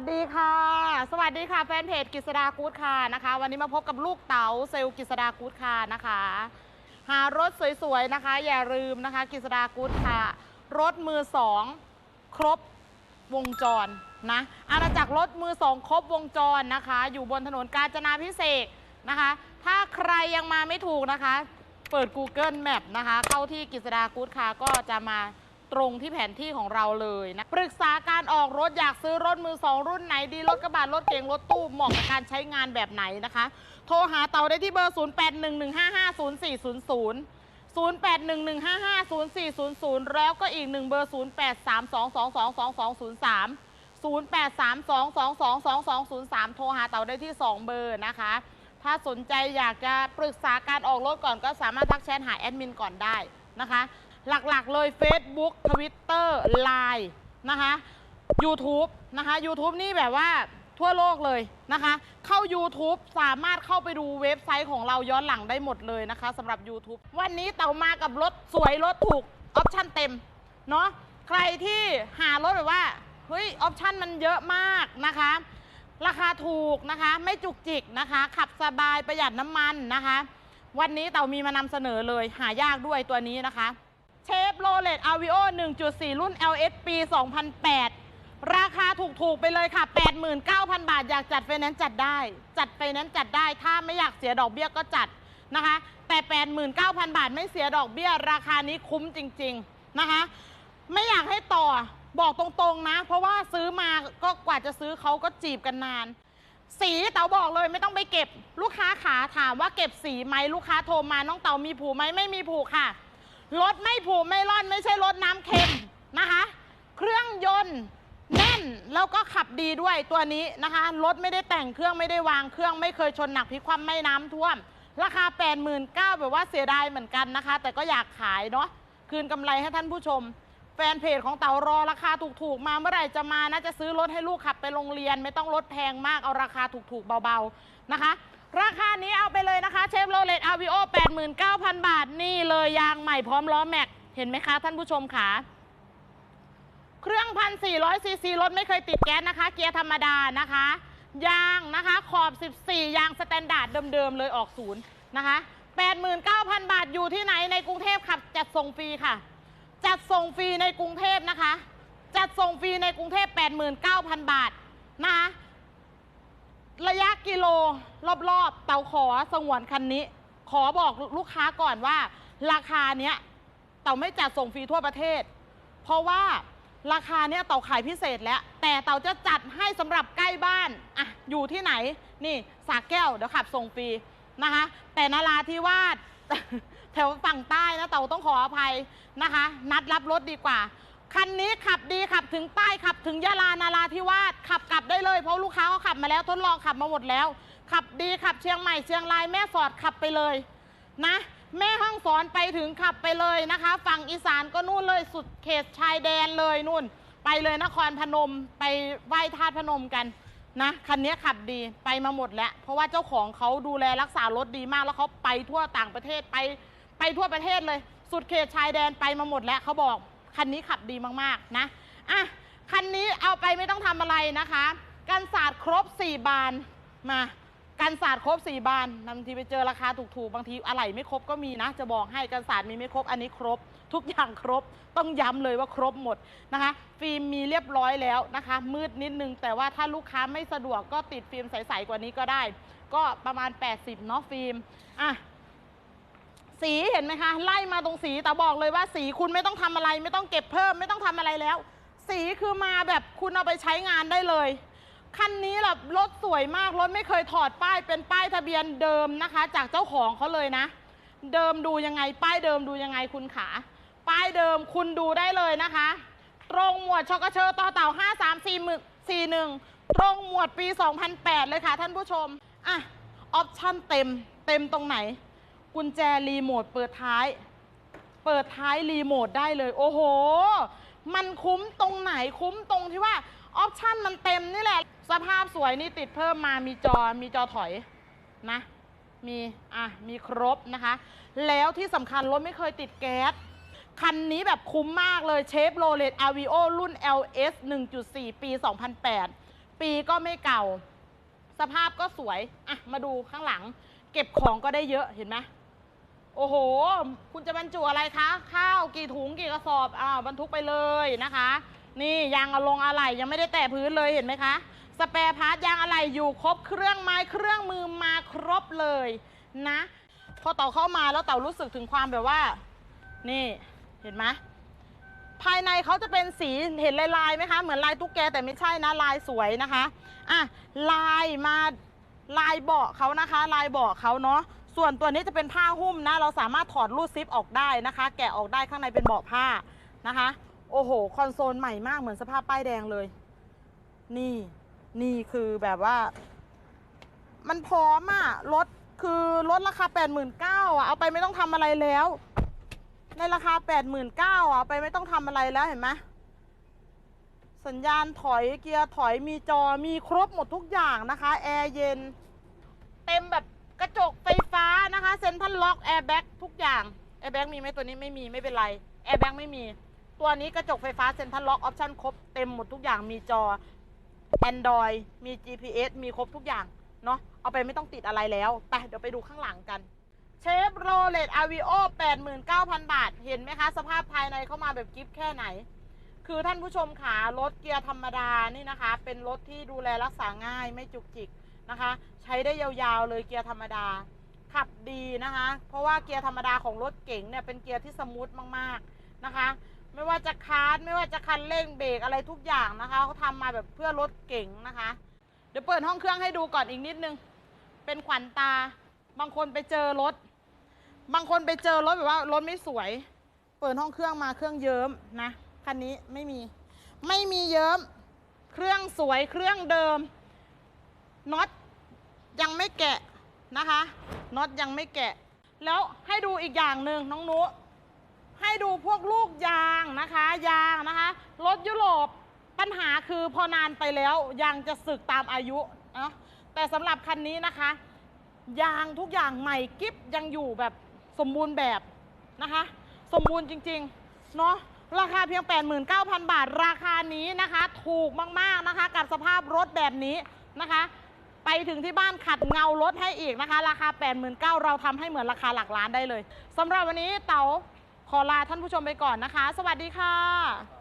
วัสดีค่ะ สวัสดีค่ะแฟนเพจกิษดากู๊ดค่ะนะคะ วันนี้มาพบกับลูกเต๋าเซลล์กิษดากู๊ดค่ะนะคะ หารถสวยๆนะคะ อย่าลืมนะคะกิษดากู๊ดค่ะ รถมือสองครบวงจรนะอาณาจักรรถมือสองครบวงจรนะคะ อยู่บนถนนกาญจนาพิเศษนะคะ ถ้าใครยังมาไม่ถูกนะคะ เปิด Google Map นะคะ เข้าที่กิษดากู๊ดค่ะก็จะมา ตรงที่แผนที่ของเราเลยนะ ปรึกษาการออกรถอยากซื้อรถมือสองรุ่นไหนดี รถกระบะรถเก๋งรถตู้เหมาะกับการใช้งานแบบไหนนะคะ โทรหาเตาได้ที่เบอร์ 0811550400 0811550400 แล้วก็อีกหนึ่งเบอร์ 0832222203 0832222203 โทรหาเตาได้ที่ 2 เบอร์นะคะ ถ้าสนใจอยากจะปรึกษาการออกรถก่อนก็สามารถทักแชทหาแอดมินก่อนได้นะคะ หลักๆ เลย Facebook Twitter Line นะคะ YouTube นะคะ YouTube นี่แบบว่าทั่วโลกเลยนะคะ เข้า YouTube สามารถเข้าไปดูเว็บไซต์ของเราย้อนหลังได้หมดเลยนะคะสำหรับ YouTube วันนี้เต่ามากับรถสวยรถถูกออปชั่นเต็มเนาะใครที่หารถแบบว่าเฮ้ยออปชั่นมันเยอะมากนะคะ ราคาถูกนะคะ ไม่จุกจิกนะคะ ขับสบายประหยัดน้ำมันนะคะ วันนี้เต่ามีมานำเสนอเลยหายากด้วยตัวนี้นะคะ เชฟโรเลตอาวิโอ1.4 รุ่น LS ปี 2008 ราคาถูกๆไปเลยค่ะ 89,000 บาท อยากจัดไฟแนนซ์จัดได้ จัดไฟแนนซ์จัดได้ ถ้าไม่อยากเสียดอกเบี้ยก็จัดนะคะ แต่ 89,000 บาทไม่เสียดอกเบี้ย ราคานี้คุ้มจริง ๆ นะคะ ไม่อยากให้ต่อบอกตรงๆนะ เพราะว่าซื้อมาก็กว่าจะซื้อเขาก็จีบกันนาน สีเต๋าบอกเลยไม่ต้องไปเก็บ ลูกค้าขาถามว่าเก็บสีไหมลูกค้าโทรมาน้องเต๋ามีผูกไหมไม่มีผูกค่ะ รถไม่ผูกไม่ร่อนไม่ใช่รถน้ำเค็มนะคะ เครื่องยนต์แน่นแล้วก็ขับดีด้วยตัวนี้นะคะรถไม่ได้แต่งเครื่องไม่ได้วางเครื่องไม่เคยชนหนักพลิกคว่ำไม่น้ำท่วม ราคา 8 9 0 0 0แบบว่าเสียดายเหมือนกันนะคะ แต่ก็อยากขายเนาะคืนกำไรให้ท่านผู้ชม แฟนเพจของเต๋ารอราคาถูกๆ มาเมื่อไหร่จะมานะจะซื้อรถให้ลูกขับไปโรงเรียน ไม่ต้องรถแพงมากเอาราคาถูกๆเบาๆนะคะ ราคานี้เอาไปเลยนะ 79,000 บาทนี่เลยยางใหม่พร้อมล้อแม็ก เห็นไหมคะ ท่านผู้ชมขาเครื่องพันสี่ร้อยซีซีรถไม่เคยติดแก๊สนะคะ เกียร์ธรรมดานะคะ ยางนะคะขอบ 14 ยางสแตนดาร์ดเดิมๆเลยออกศูนย์นะคะ89,000 บาทอยู่ที่ไหนในกรุงเทพขับจัดส่งฟรีค่ะ จัดส่งฟรีในกรุงเทพนะคะ จัดส่งฟรีในกรุงเทพ89,000 บาทนะคะระยะกิโลรอบๆ เตาขอสงวนคันนี้ ขอบอกลูกค้าก่อนว่า ราคาเนี้ยเต่าไม่จัดส่งฟรีทั่วประเทศ เพราะว่าราคาเนี้ยเต่าขายพิเศษแล้ว แต่เต่าจะจัดให้สำหรับใกล้บ้านอะอยู่ที่ไหนนี่สากแก้วเดี๋ยวขับส่งฟรีนะคะ แต่นาราธิวาสแถวฝั่งใต้นะเต่าต้องขออภัยนะคะ นัดรับรถดีกว่าคันนี้ขับดีขับถึงใต้ขับถึงยะลานาราธิวาสขับกลับได้เลยเพราะลูกค้าเขาขับมาแล้วทดลองขับมาหมดแล้ว ขับดีขับเชียงใหม่เชียงรายแม่สอดขับไปเลยนะ แม่ห้องสอนไปถึงขับไปเลยนะคะ ฝั่งอีสานก็นู่นเลยสุดเขตชายแดนเลยนู่น ไปเลยนครพนมไปไหว้ธาตุพนมกันนะคันนี้ขับดีไปมาหมดแล้ว เพราะว่าเจ้าของเขาดูแลรักษารถดีมากแล้วเขาไปทั่วต่างประเทศไปไปทั่วประเทศเลย สุดเขตชายแดนไปมาหมดแล้วเขาบอกคันนี้ขับดีมากๆนะอะคันนี้เอาไปไม่ต้องทำอะไรนะคะ กันศาสตร์ครบ 4 บานมา กันศาสตร์ครบ4บานบางทีไปเจอราคาถูกๆ บางทีอะไหล่ไม่ครบก็มีนะ จะบอกให้กันศาสตร์มีไม่ครบอันนี้ครบ ทุกอย่างครบ ต้องย้ำเลยว่าครบหมดนะคะ ฟิล์มมีเรียบร้อยแล้วนะคะ มืดนิดนึง แต่ว่าถ้าลูกค้าไม่สะดวกก็ติดฟิล์มใสๆกว่านี้ก็ได้ ก็ประมาณ 80เนาะฟิล์มอะสีเห็นไหมคะ ไล่มาตรงสีแต่บอกเลยว่าสีคุณไม่ต้องทำอะไร ไม่ต้องเก็บเพิ่ม ไม่ต้องทำอะไรแล้ว สีคือมาแบบคุณเอาไปใช้งานได้เลย คันนี้แบบรถสวยมากรถไม่เคยถอดป้ายเป็นป้ายทะเบียนเดิมนะคะ จากเจ้าของเขาเลยนะ เดิมดูยังไง ป้ายเดิมดูยังไงคุณขาป้ายเดิมคุณดูได้เลยนะคะ ตรงหมวดชกเชอต่อเต่า 5 3 4 4 1 ตรงหมวดปี 2008 เลยค่ะท่านผู้ชมอะออปชั่นเต็ม เต็มตรงไหน กุญแจรีโมทเปิดท้าย เปิดท้ายรีโมทได้เลย โอ้โห มันคุ้มตรงไหนคุ้มตรงที่ว่าออปชั่นมันเต็มนี่แหละ สภาพสวยนี่ติดเพิ่มมามีจอมีจอถอยนะ มีอะมีครบนะคะ แล้วที่สำคัญรถไม่เคยติดแก๊ส คันนี้แบบคุ้มมากเลยเชฟโรเลตอาวิโอรุ่น LS 1.4 ปี 2008 ปีก็ไม่เก่า สภาพก็สวย อะ มาดูข้างหลัง เก็บของก็ได้เยอะเห็นไหมโอ้โห คุณจะบรรจุอะไรคะ ข้าวกี่ถุงกี่กระสอบอ้าวบรรทุกไปเลยนะคะ นี่ยางอะลงอะไหล่ยังไม่ได้แตะพื้นเลยเห็นไหมคะ สเปรพาร์ทยางอะไหล่อยู่ครบเครื่องไม้เครื่องมือมาครบเลยนะ พอเต่าเข้ามาแล้วเต่ารู้สึกถึงความแบบว่า นี่เห็นไหมภายในเขาจะเป็นสีเห็นลายลายๆไหมคะ เหมือนลายตุ๊กแกแต่ไม่ใช่นะลายสวยนะคะอะลายมาลายเบาะเขานะคะ ลายเบาะเขาเนาะส่วนตัวนี้จะเป็นผ้าหุ้มนะ เราสามารถถอดรูดซิปออกได้นะคะ แกะออกได้ข้างในเป็นเบาะผ้านะคะ โอ้โห คอนโซลใหม่มากเหมือนสภาพป้ายแดงเลย นี่ นี่คือแบบว่า มันพร้อมอะรถคือรถราคา89,000อะเอาไปไม่ต้องทำอะไรแล้ว ในราคา89,000อะไปไม่ต้องทำอะไรแล้วเห็นไหมสัญญาณถอยเกียร์ถอยมีจอมีครบหมดทุกอย่างนะคะแอร์เย็น เต็มแบบกระจกไฟฟ้านะคะเซ็นทรัลล็อกแอร์แบ็กทุกอย่างแอร์แบ็กมีไหมตัวนี้ไม่มีไม่เป็นไรแอร์แบ็กไม่มี ตัวนี้กระจกไฟฟ้าเซ็นทรัลล็อกออปชั่นครบเต็มหมดทุกอย่างมีจอ Android มี GPS มีครบทุกอย่าง เนาะเอาไปไม่ต้องติดอะไรแล้ว ไป เดี๋ยวไปดูข้างหลังกันเชฟโรเลตอาวิโอ89,000 บาท เห็นไหมคะ สภาพภายในเข้ามาแบบกิฟต์แค่ไหน คือท่านผู้ชมขารถเกียร์ธรรมดานี่นะคะ เป็นรถที่ดูแลรักษาง่ายไม่จุกจิกนะคะ ใช้ได้ยาวๆเลยเกียร์ธรรมดา ขับดีนะคะ เพราะว่าเกียร์ธรรมดาของรถเก๋งเนี่ยเป็นเกียร์ที่สมูทมากๆนะคะ ไม่ว่าจะคาร์ดไม่ว่าจะคันเร่งเบรกอะไรทุกอย่างนะคะเขาทำมาแบบเพื่อรถเก๋งนะคะ เดี๋ยวเปิดห้องเครื่องให้ดูก่อนอีกนิดนึง เป็นขวัญตา บางคนไปเจอรถ บางคนไปเจอรถแบบว่ารถไม่สวย เปิดห้องเครื่องมาเครื่องเยิ้มนะคันนี้ไม่มี ไม่มีเยิ้ม เครื่องสวยเครื่องเดิมน็อตยังไม่แกะนะคะน็อตยังไม่แกะ แล้วให้ดูอีกอย่างหนึ่งน้องนุ ให้ดูพวกลูกยางนะคะ ยางนะคะรถยุโรปปัญหาคือพอนานไปแล้วยางจะสึกตามอายุนะแต่สำหรับคันนี้นะคะ ยางทุกอย่างใหม่กิฟยังอยู่แบบสมบูรณ์แบบนะคะ สมบูรณ์จริงๆเนาะราคาเพียง 89,000 บาท ราคานี้นะคะ ถูกมากๆนะคะ กับสภาพรถแบบนี้นะคะ ไปถึงที่บ้านขัดเงารถให้อีกนะคะ ราคา 89,000เราทำให้เหมือนราคาหลักล้านได้เลยสำหรับวันนี้เต๋า ขอลาท่านผู้ชมไปก่อนนะคะ สวัสดีค่ะ